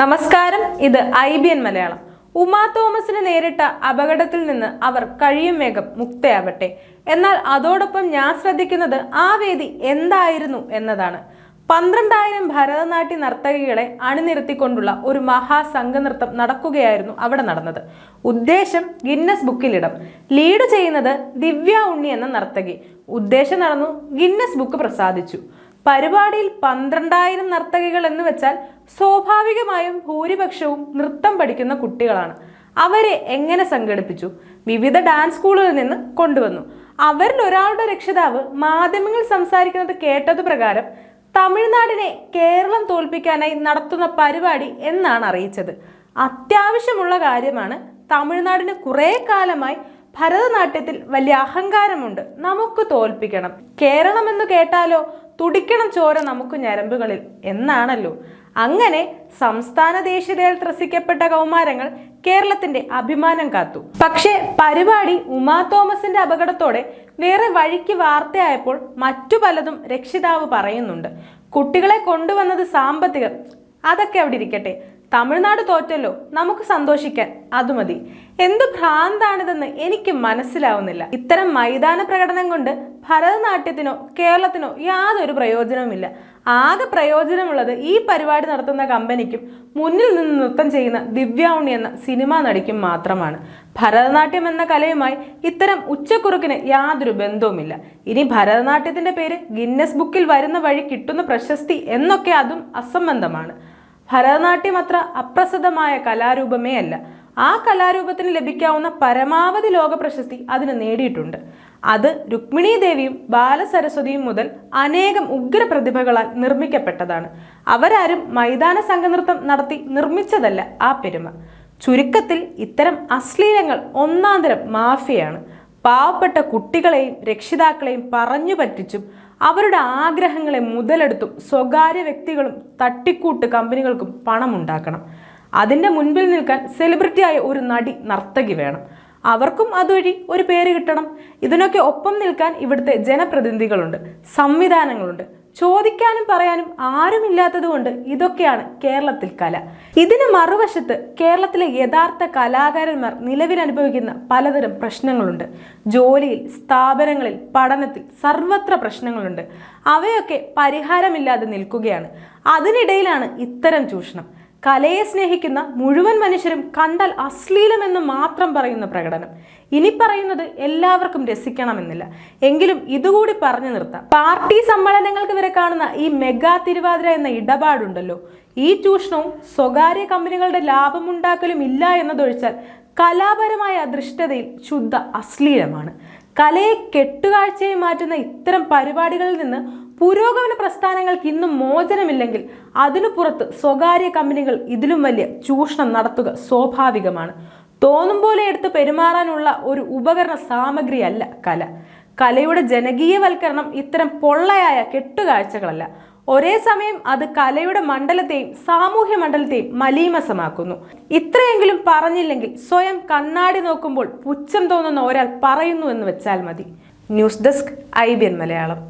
നമസ്കാരം ഇത് I B N Malayalam. Uma തോമസിന് നേരിട്ട അപകടത്തിൽ നിന്ന് അവർ കഴിയും വേഗം മുക്തയാവട്ടെ. എന്നാൽ അതോടൊപ്പം ഞാൻ ശ്രദ്ധിക്കുന്നത് ആ വേദി എന്തായിരുന്നു എന്നതാണ്. പന്ത്രണ്ടായിരം ഭരതനാട്യ നർത്തകികളെ അണിനിരത്തിക്കൊണ്ടുള്ള ഒരു മഹാസംഘനൃത്തം നടക്കുകയായിരുന്നു അവിടെ നടന്നത്. ഉദ്ദേശം ഗിന്നസ് ബുക്കിലിടം. ലീഡ് ചെയ്യുന്നത് ദിവ്യ ഉണ്ണി എന്ന നർത്തകി. ഉദ്ദേശം നടന്നു ഗിന്നസ് ബുക്ക് പ്രസാദിച്ചു. പരിപാടിയിൽ പന്ത്രണ്ടായിരം നർത്തകികൾ എന്ന് വെച്ചാൽ സ്വാഭാവികമായും ഭൂരിപക്ഷവും നൃത്തം പഠിക്കുന്ന കുട്ടികളാണ്. അവരെ എങ്ങനെ സംഘടിപ്പിച്ചു? വിവിധ ഡാൻസ് സ്കൂളുകളിൽ നിന്ന് കൊണ്ടുവന്നു. അവരിൽ ഒരാളുടെ രക്ഷിതാവ് മാധ്യമങ്ങൾ സംസാരിക്കുന്നത് കേട്ടത് പ്രകാരം തമിഴ്നാടിനെ കേരളം തോൽപ്പിക്കാനായി നടത്തുന്ന പരിപാടി എന്നാണ് അറിയിച്ചത്. അത്യാവശ്യമുള്ള കാര്യമാണ് തമിഴ്നാടിന് കുറേ കാലമായി ഭരതനാട്യത്തിൽ വലിയ അഹങ്കാരമുണ്ട്. നമുക്ക് തോൽപ്പിക്കണം. കേരളം എന്ന് കേട്ടാലോ? തുടിക്കണം ചോര നമുക്ക് ഞരമ്പുകളിൽ. എന്നാണല്ലോ? അങ്ങനെ സംസ്ഥാന ദേശീയതയിൽ ത്രസിക്കപ്പെട്ട കൗമാരങ്ങൾ കേരളത്തിന്റെ അഭിമാനം കാത്തു. പക്ഷേ പരിപാടി ഉമാ തോമസിന്റെ അപകടത്തോടെ വേറെ വഴിക്ക് വാർത്തയായപ്പോൾ മറ്റു പലതും രക്ഷിതാവ് പറയുന്നുണ്ട്. കുട്ടികളെ കൊണ്ടുവന്നത് സാമ്പത്തികം. അതൊക്കെ അവിടെ ഇരിക്കട്ടെ. തമിഴ്നാട് തോറ്റല്ലോ നമുക്ക് സന്തോഷിക്കാൻ. അത് മതി. എന്ത് ഭ്രാന്താണിതെന്ന് എനിക്ക് മനസ്സിലാവുന്നില്ല. ഇത്തരം മൈതാന പ്രകടനം കൊണ്ട് ഭരതനാട്യത്തിനോ കേരളത്തിനോ യാതൊരു പ്രയോജനവുമില്ല. ആകെ പ്രയോജനമുള്ളത് ഈ പരിപാടി നടത്തുന്ന കമ്പനിക്കും മുന്നിൽ നിന്ന് നൃത്തം ചെയ്യുന്ന ദിവ്യ ഉണ്ണി എന്ന സിനിമാ നടിക്കും മാത്രമാണ്. ഭരതനാട്യം എന്ന കലയുമായി ഇത്തരം ഉച്ചക്കുറുക്കിന് യാതൊരു ബന്ധവുമില്ല. ഇനി ഭരതനാട്യത്തിന്റെ പേര് ഗിന്നസ് ബുക്കിൽ വരുന്ന വഴി കിട്ടുന്ന പ്രശസ്തി എന്നൊക്കെ അതും അസംബന്ധമാണ്. ഭരതനാട്യം അത്ര അപ്രസിദ്ധമായ കലാരൂപമേ അല്ല. ആ കലാരൂപത്തിന് ലഭിക്കാവുന്ന പരമാവധി ലോക പ്രശസ്തി അതിന് നേടിയിട്ടുണ്ട്. അത് രുക്മിണി ദേവിയും ബാലസരസ്വതിയും മുതൽ അനേകം ഉഗ്ര പ്രതിഭകളാൽ നിർമ്മിക്കപ്പെട്ടതാണ്. അവരാരും മൈതാന സംഘനൃത്തം നടത്തി നിർമ്മിച്ചതല്ല ആ പെരുമ. ചുരുക്കത്തിൽ ഇത്തരം അശ്ലീലങ്ങൾ ഒന്നാന്തരം മാഫിയാണ് പാവപ്പെട്ട കുട്ടികളെയും രക്ഷിതാക്കളെയും പറഞ്ഞു പറ്റിച്ചും അവരുടെ ആഗ്രഹങ്ങളെ മുതലെടുത്തും സ്വകാര്യ വ്യക്തികളും തട്ടിക്കൂട്ട് കമ്പനികൾക്കും പണമുണ്ടാക്കണം അതിന്റെ മുൻപിൽ നിൽക്കാൻ സെലിബ്രിറ്റിയായ ഒരു നടി നർത്തകി വേണം. അവർക്കും അതുവഴി ഒരു പേര് കിട്ടണം. ഇതിനൊക്കെ ഒപ്പം നിൽക്കാൻ ഇവിടുത്തെ ജനപ്രതിനിധികളുണ്ട്. സംവിധാനങ്ങളുണ്ട്. ചോദിക്കാനും പറയാനും ആരുമില്ലാത്തത് കൊണ്ട് ഇതൊക്കെയാണ് കേരളത്തിൽ കല. ഇതിന് മറുവശത്ത് കേരളത്തിലെ യഥാർത്ഥ കലാകാരന്മാർ നിലവിൽ അനുഭവിക്കുന്ന പലതരം പ്രശ്നങ്ങളുണ്ട്. ജോലിയിൽ സ്ഥാപനങ്ങളിൽ പഠനത്തിൽ സർവത്ര പ്രശ്നങ്ങളുണ്ട്. അവയൊക്കെ പരിഹാരമില്ലാതെ നിൽക്കുകയാണ്. അതിനിടയിലാണ് ഇത്തരം ചൂഷണം. കലയെ സ്നേഹിക്കുന്ന മുഴുവൻ മനുഷ്യരും കണ്ടാൽ അശ്ലീലമെന്ന് മാത്രം പറയുന്ന പ്രകടനം. ഇനി പറയുന്നത് എല്ലാവർക്കും രസിക്കണമെന്നില്ല. എങ്കിലും ഇതുകൂടി പറഞ്ഞു നിർത്താം. പാർട്ടി സമ്മേളനങ്ങൾക്ക് വരെ കാണുന്ന ഈ മെഗാ തിരുവാതിര എന്ന ഇടപാടുണ്ടല്ലോ. ഈ ചൂഷണവും സ്വകാര്യ കമ്പനികളുടെ ലാഭമുണ്ടാക്കലും ഇല്ല എന്നതൊഴിച്ചാൽ കലാപരമായ അദൃഷ്ടതയിൽ ശുദ്ധ അശ്ലീലമാണ്. കലയെ കെട്ടുകാഴ്ചയായി മാറ്റുന്ന ഇത്തരം പരിപാടികളിൽ നിന്ന് പുരോഗമന പ്രസ്ഥാനങ്ങൾക്ക് ഇന്നും മോചനമില്ലെങ്കിൽ അതിനു പുറത്ത് സ്വകാര്യ കമ്പനികൾ ഇതിലും വലിയ ചൂഷണം നടത്തുക സ്വാഭാവികമാണ്. തോന്നും പോലെ എടുത്ത് പെരുമാറാനുള്ള ഒരു ഉപകരണ സാമഗ്രിയല്ല കല. കലയുടെ ജനകീയവൽക്കരണം ഇത്തരം പൊള്ളയായ കെട്ടുകാഴ്ചകളല്ല. ഒരേ സമയം അത് കലയുടെ മണ്ഡലത്തെയും സാമൂഹ്യ മണ്ഡലത്തെയും മലീമസമാക്കുന്നു. ഇത്രയെങ്കിലും പറഞ്ഞില്ലെങ്കിൽ സ്വയം കണ്ണാടി നോക്കുമ്പോൾ പുച്ഛം തോന്നുന്ന ഒരാൾ പറയുന്നു എന്ന് വെച്ചാൽ മതി. News desk I Malayalam.